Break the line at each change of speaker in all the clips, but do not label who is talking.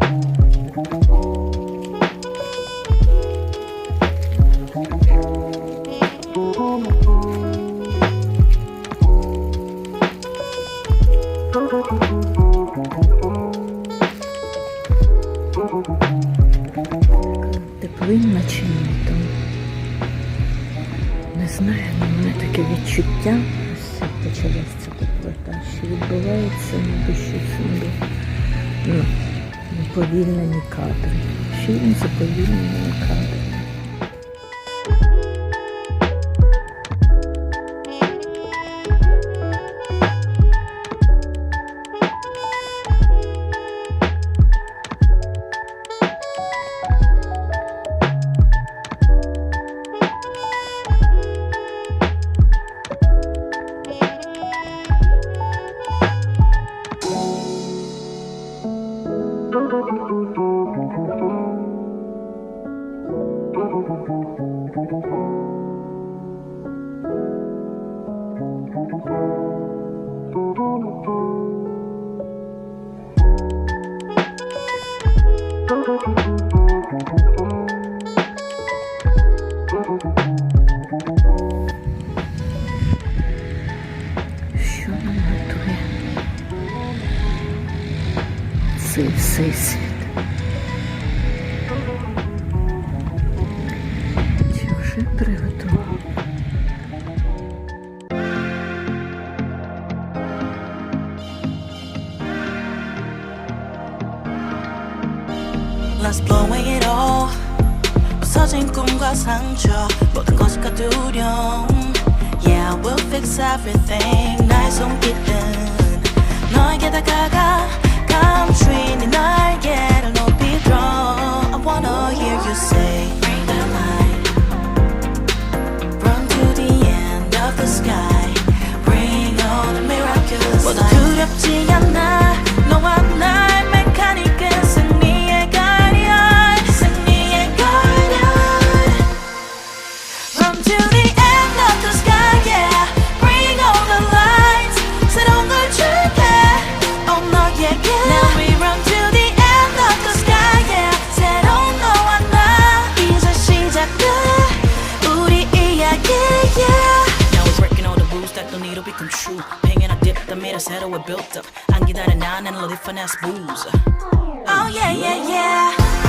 Thank you. Уповільнені кадри. Фільм Заповільнені уповільненими フフフフ。 들어갔더라.
Let's blowing it all 부서진 꿈과 상처 모든 것과 두려움 Yeah, we'll fix everything 나의 손길은 너에게 다가가 감추인 이 날개 a dip, the mirror 새로 we built up. 안 기다려 난 and the finesse booze. Oh, yeah, yeah, yeah.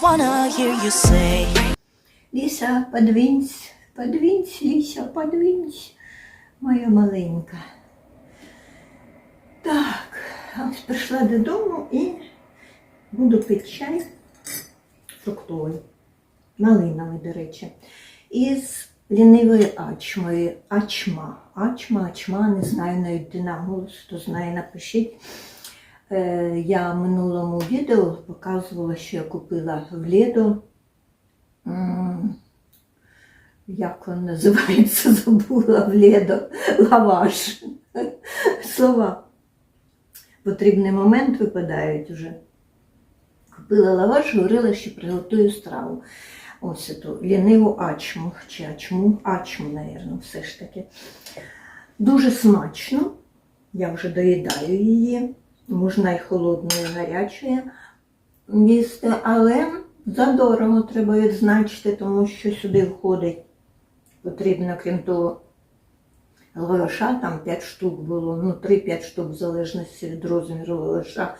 Wanna hear you say
Ліса, подвинься, подвинься, Ліся, подвинься, моя маленька. Так, ось прийшла додому і буду пити чай фруктовий, малиновий, до речі, із лінивою ачмою. Ачма. Ачма, ачма, не знаю навіть де наголос, хто знає, напишіть. Е, Я в минулому відео показувала, що я купила в Ледо М, як він називається, забула в Ледо, лаваш. Слова. Потрібний момент випадають вже. Купила лаваш, говорила, що приготую страву. Ось цю ліниву ачму, чи ачму, ачму, напевно, все ж таки. Дуже смачно. Я вже доїдаю її. Можна і холодною, і гарячою їсти, але задорого треба відзначити, тому що сюди входить потрібно, крім того, лаваша, там 5 штук було, ну 3-5 штук в залежності від розміру лаваша.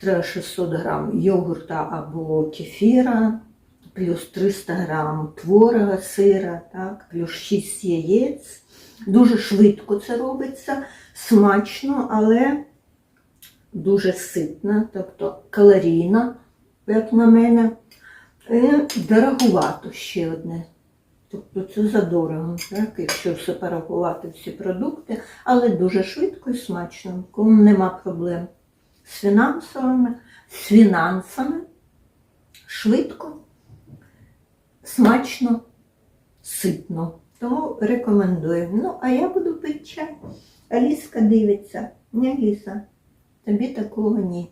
Треба 600 грам йогурта або кефіра, плюс 300 грам творога, сира, так, плюс 6 яєць. Дуже швидко це робиться, смачно, але дуже ситна, тобто калорійна, як на мене. І дороговато ще одне
Тобто це задорого, так, якщо все порахувати всі продукти, але дуже швидко і смачно. Кому нема проблем з фінансовими, з фінансами, швидко, смачно, ситно. Тому рекомендую. Ну, а я буду пити чай. Аліска дивиться. Ні, Аліса, тобі такого ні.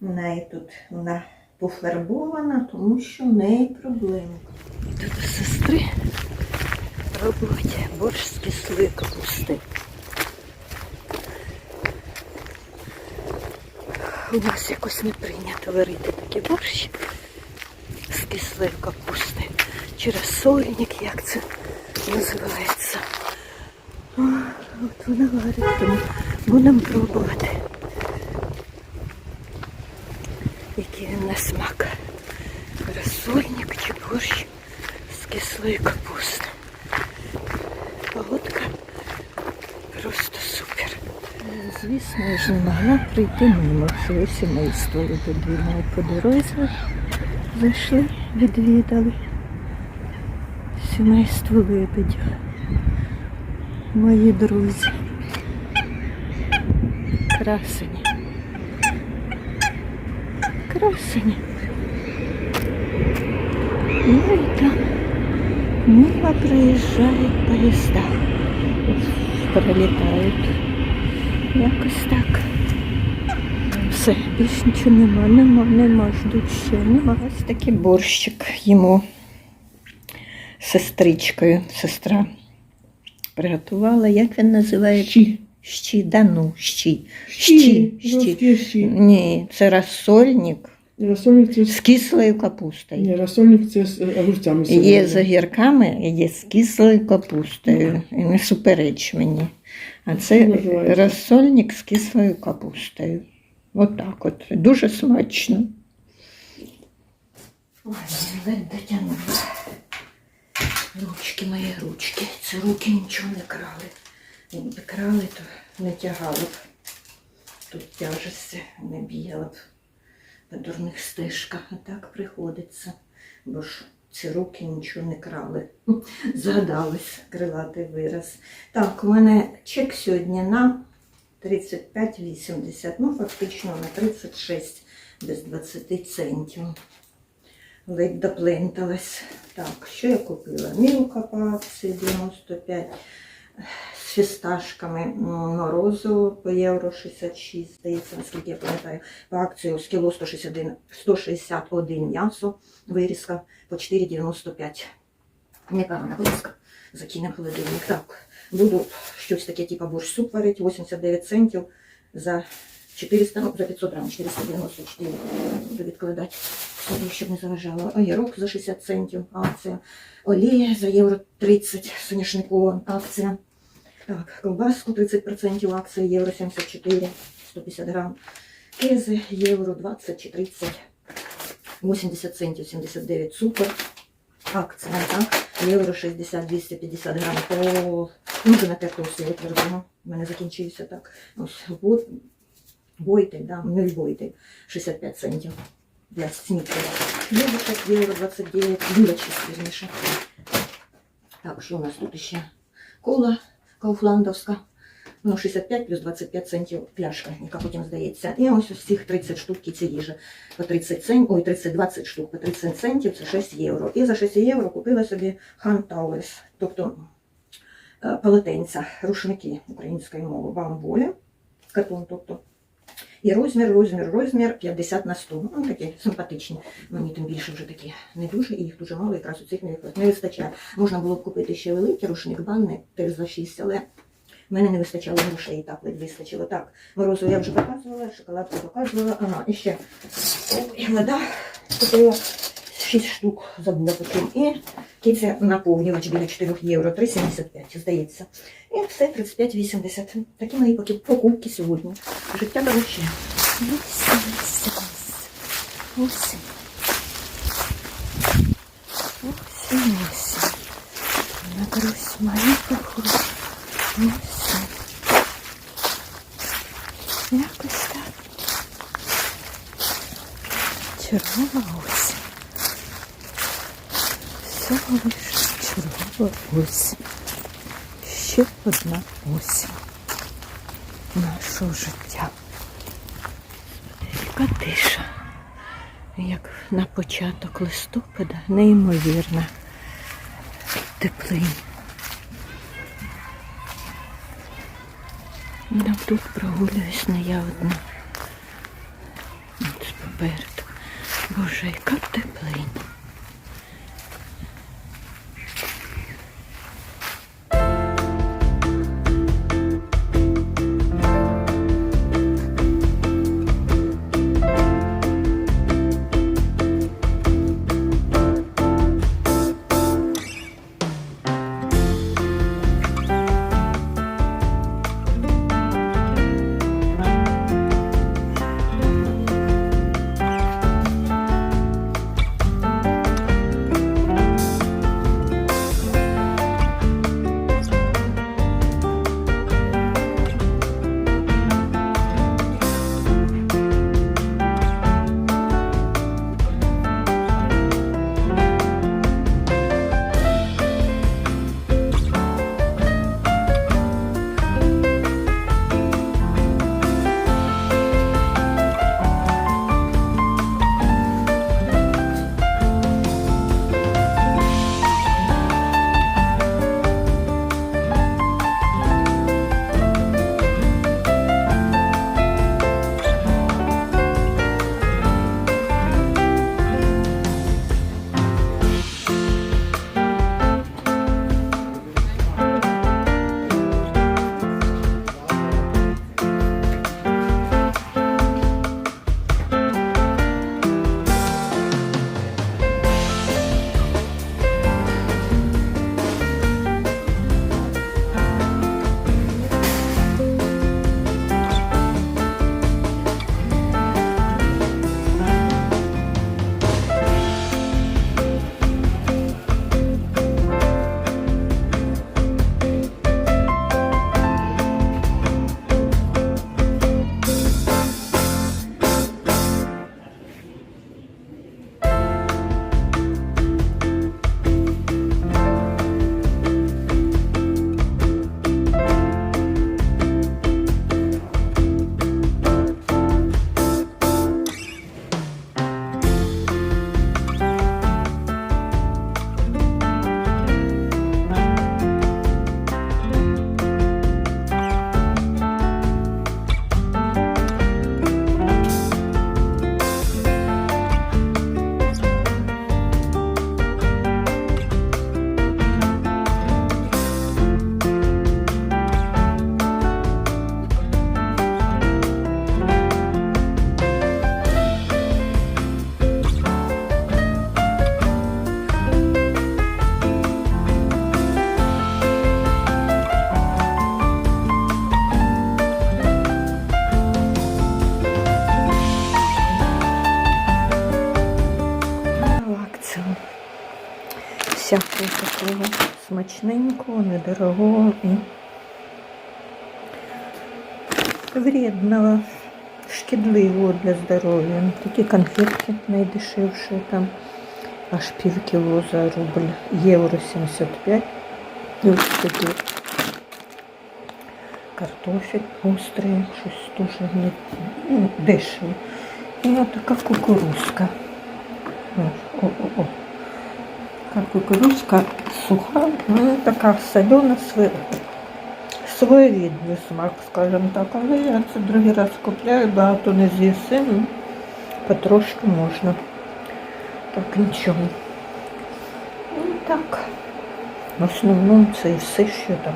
У неї тут вона пофарбована, тому що в неї проблеми.
Тут у сестри робить борщ з кислої капусти. У нас якось не прийнято варити такий борщ з кислої капусти. Чи розсольник, як це називається. От вона варить, тому будемо пробувати. Який він на смак. Розсольник чи борщ з кислої капусти. Погодка просто супер. Звісно, я ж не могла прийти мимо свого сімейства. Подвійного по дорозі зайшли, відвідали сімейство лебедів. Мої друзі. Красені. Красені. Ну і там мимо проїжджають поїзда. Пролітають. Якось так. Все, більш нічого нема, нема, нема, ждуть ще. Нема. Ось такий борщик йому сестричкою. Сестра приготувала. Як він називається?
Щі.
Щі, да ну, щі.
Щі.
Щі, щі.
Щі.
Ні, це розсольник
Розсольник це
з кислою капустою.
Ні, розсольник це з огурцями.
Є з огірками, є з кислою капустою. І не супереч мені. А це
Називається.
розсольник з кислою капустою. Отак от. Дуже смачно. Ой, ледь дотягнула. Ручки мої ручки. Це руки нічого не крали. Якби крали, то не тягали б. Тут тяжесті не бігала б по дурних стежках. А так приходиться. Бо ж ці руки нічого не крали. Згадались крилатий вираз. Так, у мене чек сьогодні на 35,80, ну фактично на 36 без 20 центів. Ледь допленталась. Так, що я купила? Мілка по акції 95 з фісташками м, морозиво по євро 66, здається, наскільки я пам'ятаю, по акції з кіло 161, 161 м'ясо, вирізка по 4,95. Непогана вирізка. Закинемо холодильник. Так, буду щось таке, типу борщ суп варити, 89 центів за 400, ну, за 500 грам, 494 буду відкладати собі, щоб не заважало. Огірок за 60 центів, акція. Олія за євро 30, соняшникова акція. Так, ковбаску 30% акція, євро 74, 150 грам. Кези, євро 20 чи 30, 80 центів, 79 цукор. Акція, так, євро 60, 250 грам. О, ну, вже на картошці витверджено. У мене закінчився так. Ось, вот, Бойтель, да, миль бойтель, 65 центів для снікера. Хлібушек, євро 29, булочки, вірніше. Так, що у нас тут ще? Кола кауфландовська. Ну, 65 плюс 25 центів пляшка, яка потім здається. І ось ось цих 30 штук ці їжі. По 30 центів, ой, 30-20 штук, по 30 центів це 6 євро. І за 6 євро купила собі towels, тобто е, полотенця, рушники української мови, бамболі, картон, тобто. І розмір, розмір, розмір 50 на 100. Ну, такі симпатичні. Мені тим більше вже такі не дуже, і їх дуже мало, якраз у цих не, вистачає. Можна було б купити ще великий рушник банний, теж за 6, але в мене не вистачало грошей, і так ледь вистачило. Так, морозу я вже показувала, шоколадку показувала. Ага, і ще ой, вода купила 6 штук, забула потім. І киця наповнювач біля 4 євро, 3,75, здається. І все, 35,80. Такі мої поки- покупки сьогодні. Життя дорожче. Осінь, осінь, осінь. Осінь, осінь. На грусть мою похожа. Ось. Ще одна ось нашого життя. Яка тиша. Як на початок листопада, неймовірна теплинь. Ну, тут прогулююсь не я одна. От попереду. Боже, яка теплинь. Смачненького, недорогого і вредного, шкідливого для здоров'я. Такі конфетки найдешевші там аж пів кіло за рубль, євро 75. І картофель острий, щось дуже не, ну, дешево. І от така кукурузка. О, о, о. Кукурузка суха, ну така солена, своєрідний смак, скажімо так. Але я це другий раз купляю, багато не з'їси, ну, потрошки можна. Так, нічого. Ну так. В основному це і все, що там